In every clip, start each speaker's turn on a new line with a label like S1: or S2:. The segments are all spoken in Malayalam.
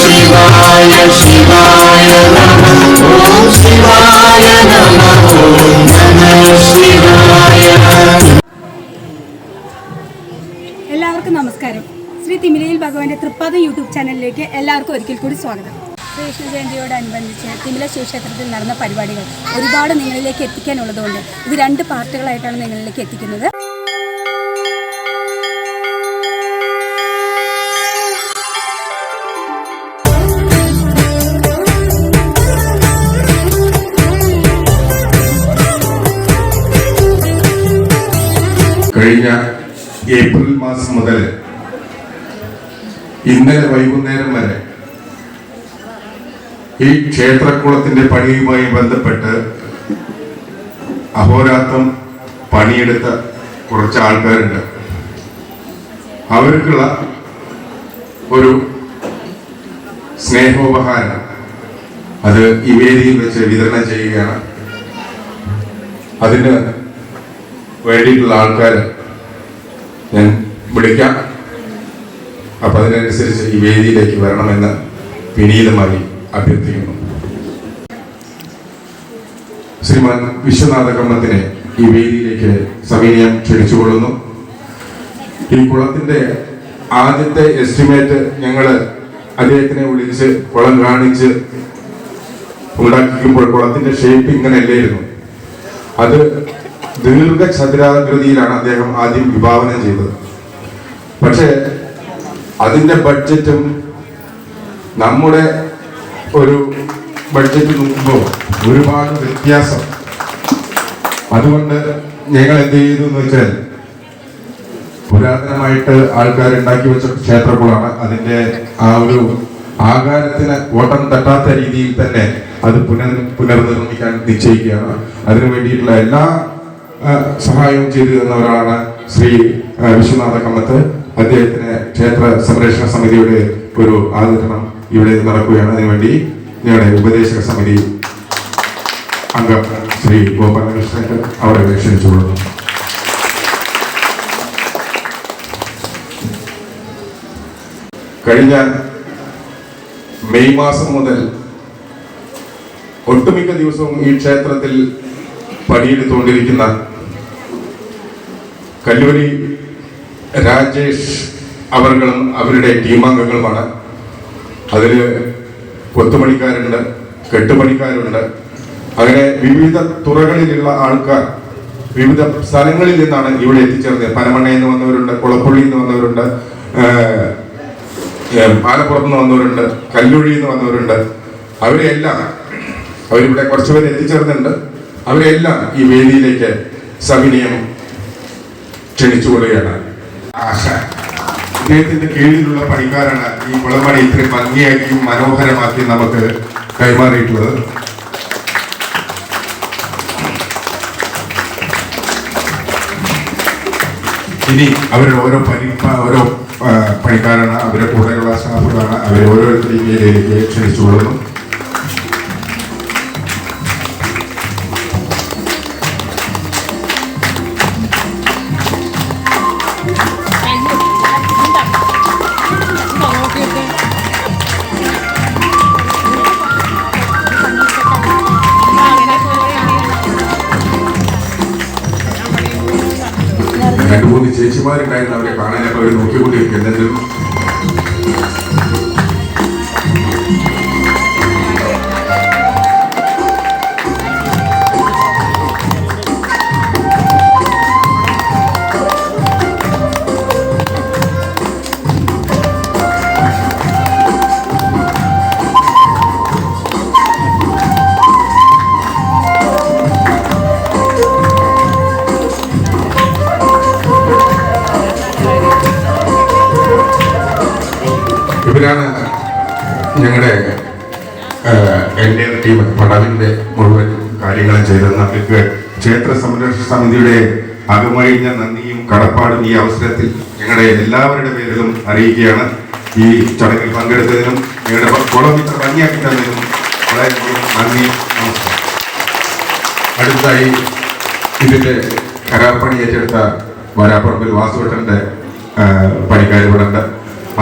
S1: ശിവായ ശിവായ ഓം ശിവായ ശിവായ
S2: എല്ലാവർക്കും നമസ്കാരം. ശ്രീ തിമിരയിൽ ഭഗവാന്റെ തൃപ്പാദം യൂട്യൂബ് ചാനലിലേക്ക് എല്ലാവർക്കും ഒരിക്കൽ കൂടി സ്വാഗതം. കൃഷ്ണ ജയന്തിയോടനുബന്ധിച്ച് തിമില ശിവക്ഷേത്രത്തിൽ നടന്ന പരിപാടികൾ ഒരുപാട് നിങ്ങളിലേക്ക് എത്തിക്കാനുള്ളതുകൊണ്ട് ഇത് രണ്ട് പാർട്ടുകളായിട്ടാണ് നിങ്ങളിലേക്ക് എത്തിക്കുന്നത്.
S3: കഴിഞ്ഞ ഏപ്രിൽ മാസം മുതൽ ഇന്നലെ വൈകുന്നേരം വരെ ഈ ക്ഷേത്രക്കുളത്തിന്റെ പണിയുമായി ബന്ധപ്പെട്ട് അഹോരാത്രം പണിയെടുത്ത കുറച്ച് ആൾക്കാരുണ്ട്. അവർക്കുള്ള ഒരു സ്നേഹോപഹാരം. അത് ഈ വേദിയിൽ വെച്ച് വിതരണം ചെയ്യുകയാണ്. അതിന് വേണ്ടിയിട്ടുള്ള ആൾക്കാരെ ഞാൻ വിളിക്കാം. അപ്പൊ അതിനനുസരിച്ച് ഈ വേദിയിലേക്ക് വരണമെന്ന് വിനീതമായി അഭ്യർത്ഥിക്കുന്നു. ശ്രീമാൻ വിശ്വനാഥ കമ്മത്തിനെ ഈ വേദിയിലേക്ക് സവിനയം ക്ഷണിച്ചുകൊള്ളുന്നു. ഈ കുളത്തിന്റെ ആദ്യത്തെ എസ്റ്റിമേറ്റ് ഞങ്ങൾ അദ്ദേഹത്തിനെ വിളിച്ച് കുളം കാണിച്ച് ഉണ്ടാക്കിക്കുമ്പോൾ കുളത്തിന്റെ ഷേപ്പ് ഇങ്ങനെയല്ലായിരുന്നു. അത് ദീർഘചതുരാകൃതിയിലാണ് അദ്ദേഹം ആദ്യം വിഭാവനം ചെയ്തത്. പക്ഷേ അതിന്റെ ബഡ്ജറ്റും നമ്മുടെ ഒരു ബഡ്ജറ്റ് നോക്കുമ്പോൾ ഒരുപാട് വ്യത്യാസം. അതുകൊണ്ട് ഞങ്ങൾ എന്ത് ചെയ്തു എന്ന് വെച്ചാൽ പുരാതനമായിട്ട് ആൾക്കാർ ഉണ്ടാക്കി വെച്ച ക്ഷേത്രങ്ങളാണ്. അതിന്റെ ആ ഒരു ആകാരത്തിന് ഓട്ടം തട്ടാത്ത രീതിയിൽ തന്നെ അത് പുനർ പുനർനിർമ്മിക്കാൻ നിശ്ചയിക്കുകയാണ്. അതിനു വേണ്ടിയിട്ടുള്ള എല്ലാ ആ, സഹായവും ചെയ്തു തന്നവരാണ് ശ്രീ വിശ്വനാഥ കമ്മത്ത് അദ്ദേഹത്തിന് ക്ഷേത്ര സംരക്ഷണ സമിതിയുടെ ഒരു ആദരണം ഇവിടെ നടക്കുകയാണ്. അതിനുവേണ്ടി ഞങ്ങളുടെ ഉപദേശക സമിതി അംഗം ശ്രീ ഗോപാലകൃഷ്ണൻ അവരെ ക്ഷണിച്ചുകൊള്ളുന്നു. കഴിഞ്ഞ മെയ് മാസം മുതൽ ഒട്ടുമിക്ക ദിവസവും ഈ ക്ഷേത്രത്തിൽ പണിയെടുത്തുകൊണ്ടിരിക്കുന്ന കല്ലൂരി രാജേഷ് അവർകളും അവരുടെ ടീമംഗങ്ങളുമാണ് അതിൽ കൊത്തുപണിക്കാരുണ്ട് കെട്ടുപണിക്കാരുണ്ട്. അങ്ങനെ വിവിധ തുറകളിലുള്ള ആൾക്കാർ വിവിധ സ്ഥലങ്ങളിൽ നിന്നാണ് ഇവിടെ എത്തിച്ചേർന്നത്. പനമണ്ണയിൽ നിന്ന് വന്നവരുണ്ട് കുളപ്പുള്ളിയിൽ നിന്ന് വന്നവരുണ്ട് മാലപ്പുറത്ത് നിന്ന് വന്നവരുണ്ട് കല്ലുഴിയിൽ നിന്ന് വന്നവരുണ്ട്. അവരെല്ലാം അവരിവിടെ കുറച്ചുപേർ എത്തിച്ചേർന്നുണ്ട് അവരെല്ലാം ഈ വേദിയിലേക്ക് സവിനയം ക്ഷണിച്ചുകൊള്ളുകയാണ് ആശ. ഇദ്ദേഹത്തിന്റെ കീഴിലുള്ള പണിക്കാരാണ് ഈ വിളമണി ഇത്രയും ഭംഗിയാക്കിയും മനോഹരമാക്കി നമുക്ക് കൈമാറിയിട്ടുള്ളത്. ഇനി അവരുടെ ഓരോ പരി ഓരോ പണിക്കാരാണ് അവരുടെ കൂടെയുള്ള സ്റ്റാഫുകളാണ്. അവരെ ഓരോരുത്തരെയും ക്ഷണിച്ചുകൊള്ളുന്നു ചേച്ചിമാരുണ്ടായിരുന്നു അവരെ കാണാനൊക്കെ അവർ നോക്കിക്കൊണ്ടിരിക്കും. എന്തെങ്കിലും ടീം മുഴുവൻ കാര്യങ്ങളും ചെയ്തത് നമുക്ക് ക്ഷേത്ര സംരക്ഷണ സമിതിയുടെ അകമഴിഞ്ഞ നന്ദിയും കടപ്പാടും ഈ അവസരത്തിൽ ഞങ്ങളുടെ എല്ലാവരുടെ പേരിലും അറിയിക്കുകയാണ്. ഈ ചടങ്ങിൽ പങ്കെടുത്തതിനും ഞങ്ങളുടെ കുളം ഇത്ര ഭംഗിയാക്കി തന്നതിനും വളരെയധികം നന്ദി നമസ്കാരം. അടുത്തായി ഇതിന്റെ കരാർപ്പണി ഏറ്റെടുത്ത വരാപ്പറമ്പിൽ വാസുവട്ടന്റെ ഉണ്ട്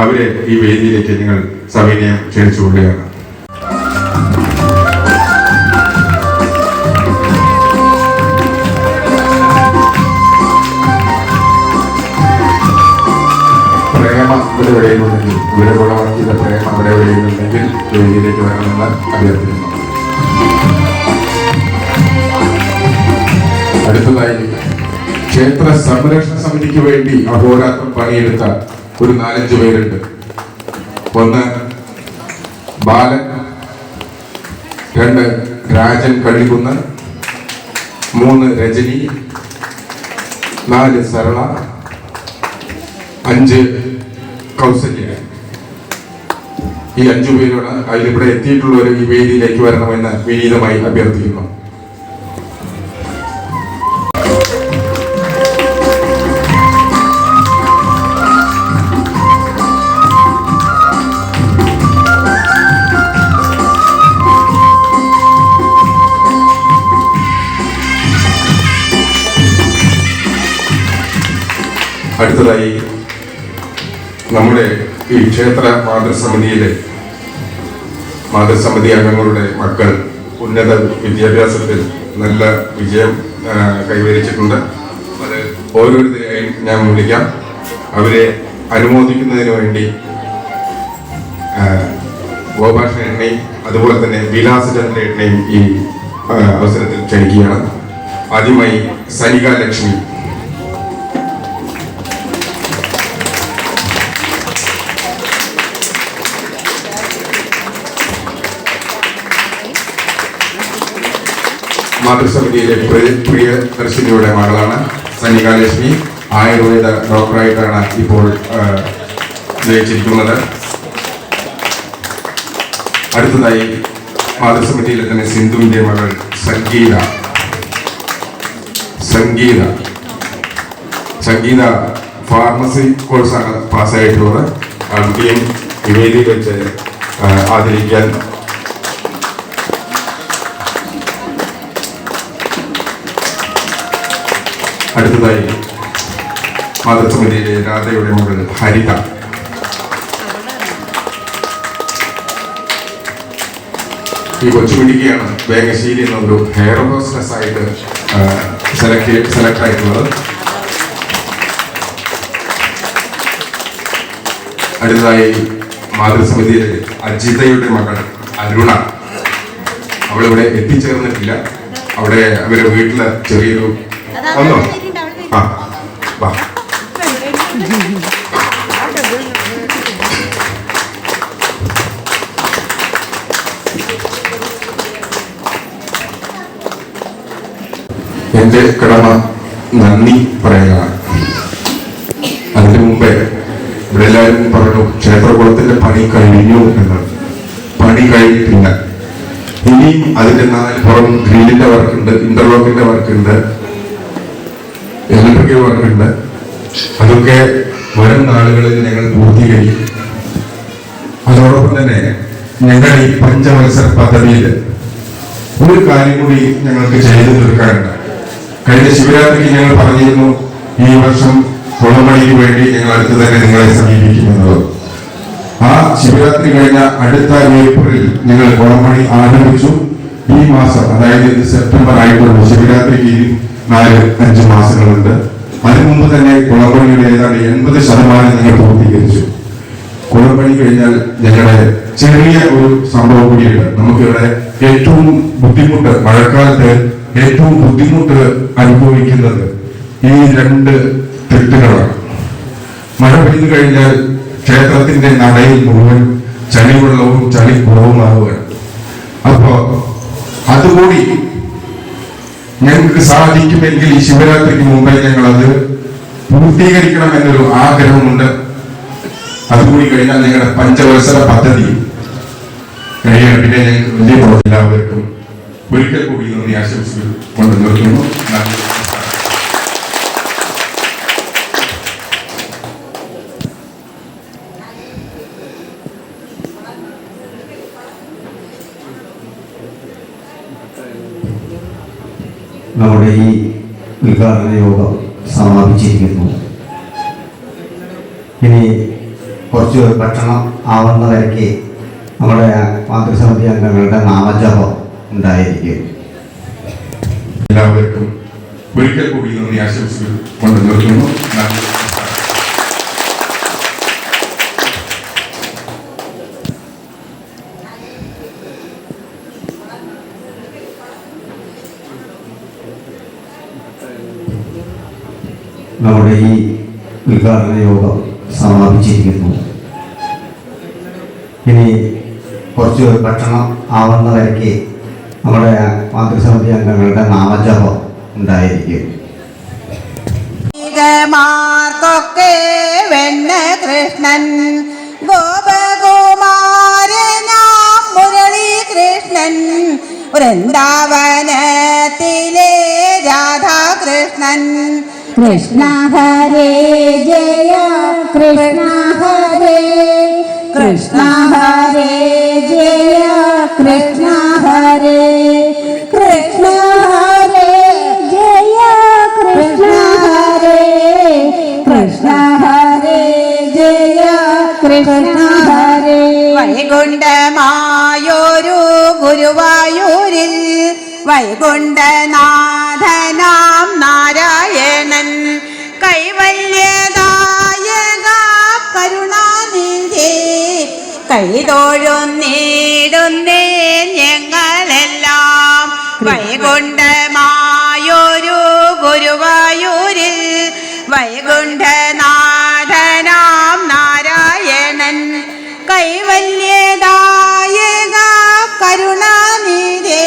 S3: അവരെ ഈ വേദിയിലേക്ക് നിങ്ങൾ സവിനയം ക്ഷണിച്ചുകൊള്ളുകയാണ്. ഇവിടെ ഗുണമാക്കിയ പ്രേമ അവിടെ എവിടെയുണ്ടെങ്കിൽ വേദിയിലേക്ക് വരണമെന്ന് അഭ്യർത്ഥിക്കുന്നു. അടുത്തതായി ക്ഷേത്ര സംരക്ഷണ സമിതിക്ക് വേണ്ടി അഹോരാത്രം പണിയെടുത്ത ഒരു നാലഞ്ച് പേരുണ്ട്. ഒന്ന് ബാലൻ രണ്ട് രാജൻ കള്ളിക്കുന്ന് മൂന്ന് രജനി നാല് സരള അഞ്ച് കൗസല്യ. ഈ അഞ്ചു പേരോട് അതിലിവിടെ എത്തിയിട്ടുള്ളവർ ഈ വേദിയിലേക്ക് വരണമെന്ന് വിനീതമായി അഭ്യർത്ഥിക്കുന്നു. അടുത്തതായി നമ്മുടെ ഈ ക്ഷേത്ര മാതൃസമിതിയിലെ മാതൃസമിതി അംഗങ്ങളുടെ മക്കൾ ഉന്നത വിദ്യാഭ്യാസത്തിൽ നല്ല വിജയം കൈവരിച്ചിട്ടുണ്ട്. അത് ഓരോരുത്തരെയായും ഞാൻ വിളിക്കാം. അവരെ അനുമോദിക്കുന്നതിന് വേണ്ടി ആ, ഗോപാലകൃഷ്ണൻ എണ്ണയും അതുപോലെ തന്നെ വിലാസചന്ദ്ര എണ്ണയും ഈ അവസരത്തിൽ ക്ഷണിക്കുകയാണ്. ആദ്യമായി സനിക ലക്ഷ്മി മാതൃസമിതിയിലെ പ്രിയ ദർശിനിയുടെ മകളാണ് സനികാലക്ഷ്മി ആയുർവേദ ഡോക്ടറായിട്ടാണ് ഇപ്പോൾ ജയിച്ചിരിക്കുന്നത് അടുത്തതായി മാതൃസമിതിയിലെ തന്നെ സിന്ധുവിന്റെ മകൾ സംഗീത. സംഗീത. സംഗീത ഫാർമസി കോഴ്സാണ് പാസ്സായിട്ടുള്ളത്. ആദ്യം ഈ വെച്ച് ആദരിക്കാൻ അടുത്തതായി മാതൃസമിതിയിലെ രാധയുടെ മകൾ ഹരിത. ഈ കൊച്ചുപിടിക്കുകയാണ് വേഗശീലി എന്നൊരു ഹെയർ ഹോസ്റ്റസ് ആയിട്ട് സെലക്ട് സെലക്ട് ആയിട്ടുള്ളത്. അടുത്തതായി മാതൃസമിതിയിലെ അജിതയുടെ മകൾ അരുണ. അവളിവിടെ എത്തിച്ചേർന്നിട്ടില്ല. അവിടെ അവരുടെ വീട്ടിൽ ചെറിയൊരു വന്നോ? ആ വാ. കടമ നന്ദി പറയുകയാണ്. അതിനു മുമ്പേ ഇവിടെ എല്ലാവരും പറഞ്ഞു ക്ഷേത്രകുളത്തിന്റെ പണി കഴിഞ്ഞു എന്ന് പണി കഴിഞ്ഞിട്ടില്ല. ഇനിയും അതിന്റെ നാല് പുറം ഗ്രില്ലിന്റെ വർക്കുണ്ട് ഇന്റർലോക്കിന്റെ വർക്കുണ്ട് ഇലക്ട്രിക്കൽ വർക്കുണ്ട് അതൊക്കെ വരും നാളുകളിൽ ഞങ്ങൾ പൂർത്തീകരിക്കും. അതോടൊപ്പം തന്നെ ഞങ്ങൾ ഈ പഞ്ചവത്സര പദ്ധതിയിൽ ഒരു കാര്യം കൂടി ഞങ്ങൾക്ക് ചെയ്തു തീർക്കാനുണ്ട്. കഴിഞ്ഞ ശിവരാത്രിക്ക് ഞങ്ങൾ പറഞ്ഞിരുന്നു ഈ വർഷം കുളമണിക്ക് വേണ്ടി ഞങ്ങൾ അടുത്ത് തന്നെ നിങ്ങളെ സമീപിക്കുന്നത് ആ ശിവരാത്രി കഴിഞ്ഞ അടുത്ത ഏപ്രിൽ ഞങ്ങൾ കുളമണി ആരംഭിച്ചു. ഈ മാസം അതായത് സെപ്റ്റംബർ ആയിട്ടുള്ള ശിവരാത്രിക്ക് നാല് അഞ്ച് മാസങ്ങളുണ്ട്. അതിനു മുമ്പ് തന്നെ കുളപ്പണിയുടെ ഏതാണ്ട് എൺപത് ശതമാനം ഞങ്ങൾ പൂർത്തീകരിച്ചു. കുളപ്പണി കഴിഞ്ഞാൽ ഞങ്ങളുടെ ചെറിയ ഒരു സംഭവം കൂടിയുണ്ട്. നമുക്കിവിടെ ഏറ്റവും ബുദ്ധിമുട്ട് മഴക്കാലത്ത് ഏറ്റവും ബുദ്ധിമുട്ട് അനുഭവിക്കുന്നത് ഈ രണ്ട് തെറ്റുകളാണ് മഴ പെയ്തു കഴിഞ്ഞാൽ ക്ഷേത്രത്തിന്റെ നടയിൽ മുഴുവൻ ചളിവെള്ളവും ചളിക്കുളവുമാവുകയാണ് അപ്പോ അതുകൂടി ഞങ്ങൾക്ക് സാധിക്കുമെങ്കിൽ ഈ ശിവരാത്രിക്ക് മുമ്പേ ഞങ്ങൾ അത് പൂർത്തീകരിക്കണം എന്നൊരു ആഗ്രഹമുണ്ട്. അതുകൂടി കഴിഞ്ഞാൽ ഞങ്ങളുടെ പഞ്ചവത്സര പദ്ധതി കഴിയണം പിന്നെ ഞങ്ങൾക്ക് വലിയ എല്ലാവർക്കും ഒരിക്കൽ കൂടി നന്ദി ആശംസകൾ കൊണ്ട് നിർത്തുന്നു. നന്ദി.
S4: ഉദ്ഘാടന യോഗം സമാപിച്ചിരിക്കുന്നു. ഇനി
S5: കുറച്ച് ഭക്ഷണം ആവുന്ന വരയ്ക്ക് നമ്മുടെ മാതൃസമിതി അംഗങ്ങളുടെ നാമജപം ഉണ്ടായിരിക്കും.
S3: എല്ലാവർക്കും ഒരിക്കൽ കൂടി നന്ദി ആശംസകൾ കൊണ്ട് നിർത്തുന്നു നന്ദി
S5: നമ്മുടെ ഈ ഉദ്ഘാടന യോഗം സമാപിച്ചിരിക്കുന്നു. ഇനി കുറച്ച് ഭക്ഷണം ആവുന്ന വരയ്ക്ക് നമ്മുടെ മാതൃസമിതി അംഗങ്ങളുടെ നാമജപം ഉണ്ടായിരിക്കും.
S6: മാർക്കൊക്കെ വെണ്ണ കൃഷ്ണൻ ഗോപകുമാരനാം മുരളി കൃഷ്ണൻ. വൃന്ദാവനത്തിലെ രാധാകൃഷ്ണൻ
S7: കൃഷ്ണ ഹരേ ജയ കൃഷ്ണ ഹരേ. കൃഷ്ണ ഹരേ ജയ കൃഷ്ണ ഹരേ. കൃഷ്ണ ഹരേ ജയ കൃഷ്ണ ഹരേ. കൃഷ്ണ ഹരേ ജയ കൃഷ്ണ ഹരേ.
S6: വൈകുണ്ഠമായൊരു ഗുരുവായൂരിൽ വൈകുണ്ഠനാഥനാം നാരായണൻ. കരുണാനിധി കൈതോഴും ഞങ്ങളെല്ലാം. വൈകുണ്ഠമായൊരു ഗുരുവായൂരിൽ വൈകുണ്ഠനാഥനാം നാരായണൻ. കരുണാനിധി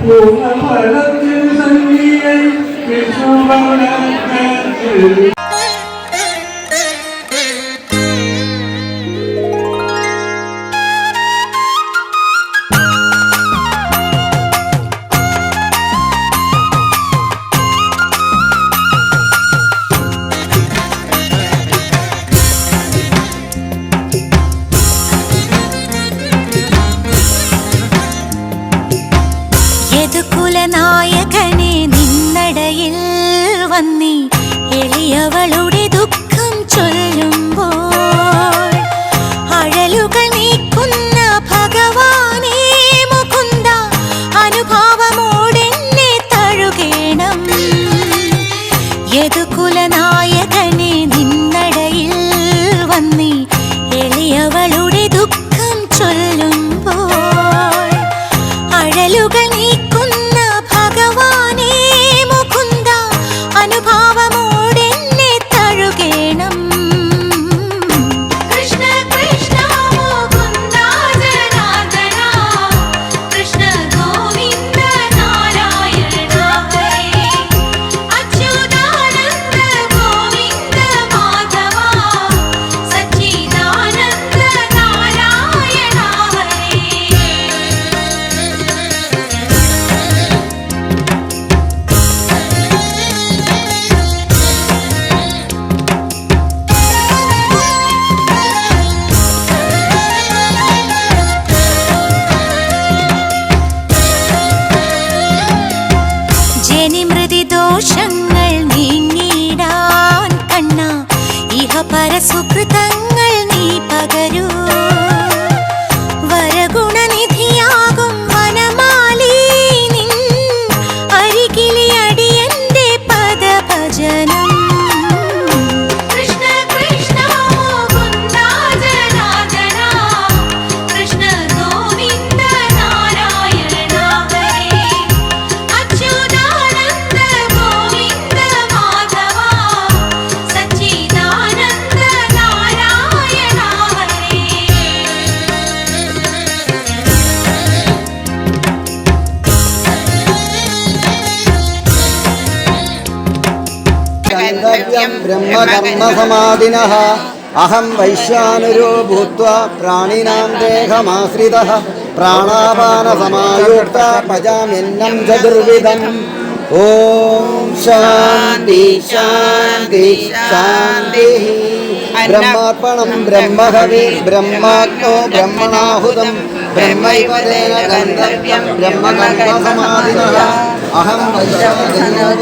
S8: പൂർണഫലത്തിൽ സംഗീതം വിശ്വഭവനത്തിൽ
S9: സർവകർമ്മസമാധിനഃ അഹം
S4: വൈശ്യാനുരോ ഭൂത്വ പ്രാണിനാം ദേഹമാശ്രിത. പ്രാണാപാനസമായുക്ത പജാമ്യന്നം ചതുർവിധം. ഓം ശാന്തി ശാന്തി ശാന്തി. शान्तिः ब्रह्मार्पणं ब्रह्महवि ब्रह्माग्नो ब्रह्मणाहुतं ब्रह्मैव तेन गन्तव्यं ब्रह्मकर्मसमाधिनः अहं पचाम्यन्नं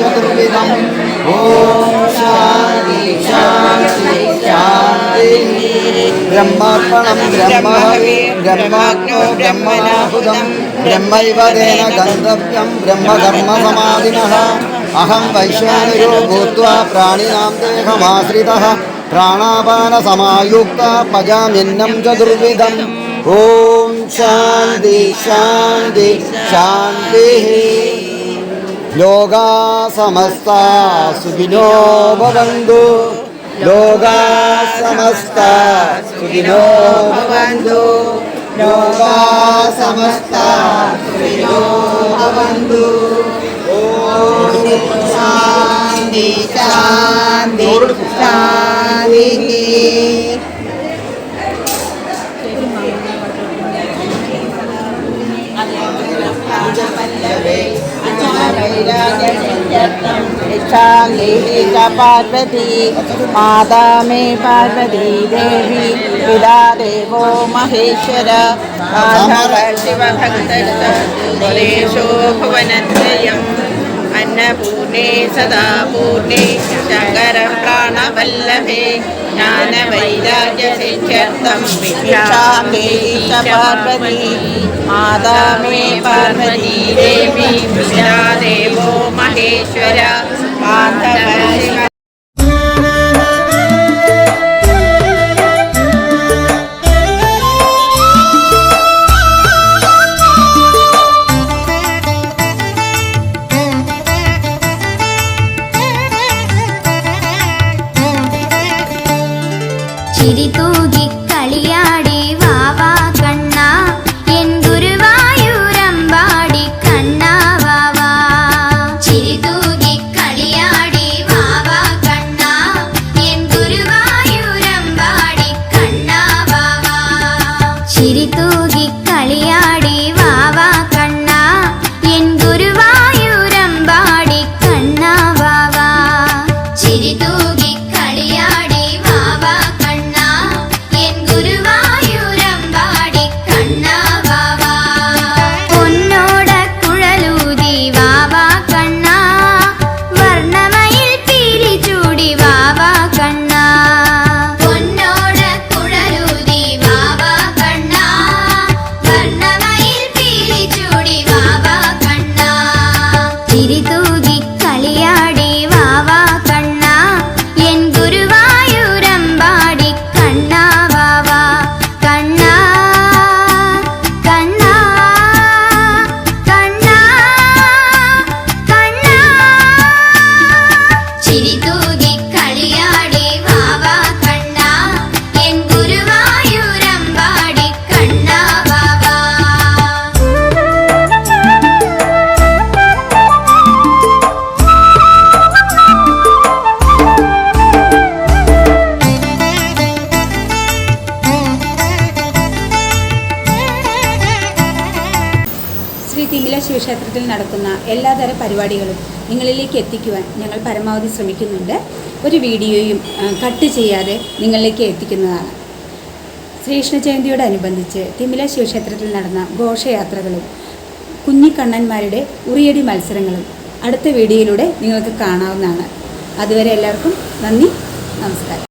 S4: चतुर्विधम्। ॐ शान्ति, शान्तिः। ब्रह्मार्पणं ब्रह्महवि ब्रह्माग्नो ब्रह्मणाहुतं ब्रह्मैव तेन गन्तव्यं ब्रह्मकर्मसमाधिनः अहं वैश्वानरो भूत्वा प्राणिनां देहमाश्रितः प्राणापानसमायुक्ता पजाम्यन्नं चतुर्विधम् ॐ शान्ति शान्ति शान्तिः लोका समस्ता सुखिनो भवन्तु लोका समस्ता सुखिनो भवन्तु लोका समस्ता सुखिनो भवन्तु ॐ शान्ति शान्ति शान्तिः
S10: पार्वती माता मे पार्वती देवी पिता देवो महेश्वर माधव शिवभक्तशो भुवनत्रयम् अन्नपूर्णे सदा पूर्णे शङ्करप्राणवल्लभे ज्ञानवैराग्यसिद्ध्यर्थं भिक्षामे पार्वती माता मे पार्वती देवी देवो महेश्वर
S2: നടക്കുന്ന എല്ലാതര പരിപാടികളും നിങ്ങളിലേക്ക് എത്തിക്കുവാൻ ഞങ്ങൾ പരമാവധി ശ്രമിക്കുന്നുണ്ട്. ഒരു വീഡിയോയും കട്ട് ചെയ്യാതെ നിങ്ങളിലേക്ക് എത്തിക്കുന്നതാണ്. ശ്രീകൃഷ്ണ ജയന്തിയോടനുബന്ധിച്ച് തിമില ശിവക്ഷേത്രത്തിൽ നടന്ന ഘോഷയാത്രകളും കുഞ്ഞിക്കണ്ണന്മാരുടെ ഉറിയടി മത്സരങ്ങളും അടുത്ത വീഡിയോയിലൂടെ നിങ്ങൾക്ക് കാണാവുന്നതാണ്. അതുവരെ എല്ലാവർക്കും നന്ദി നമസ്കാരം.